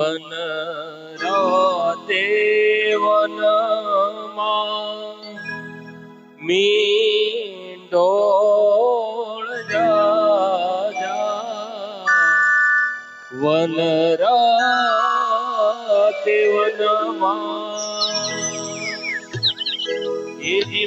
One રાતે મીંડો one વનમાં. એ જી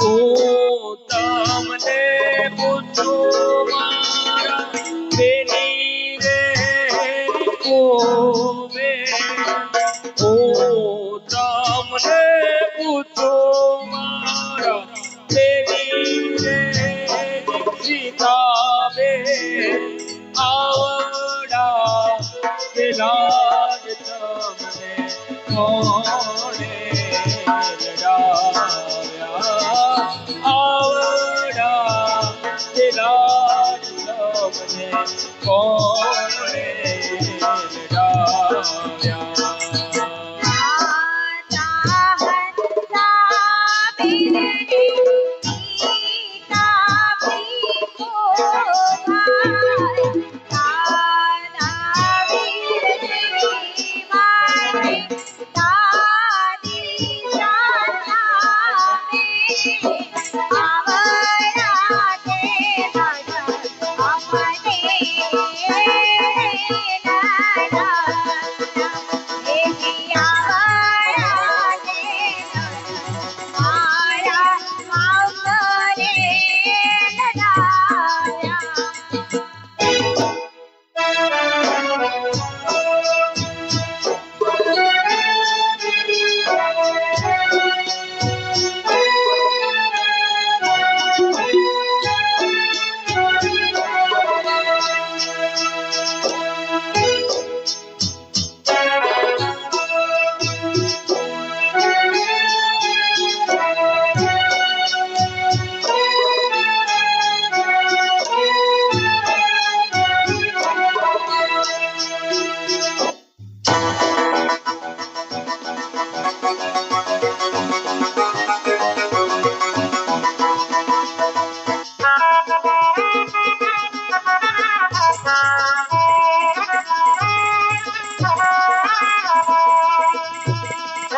હું તમને પૂછું મારા બેની રે કોમે? હું করে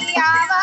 மையாவா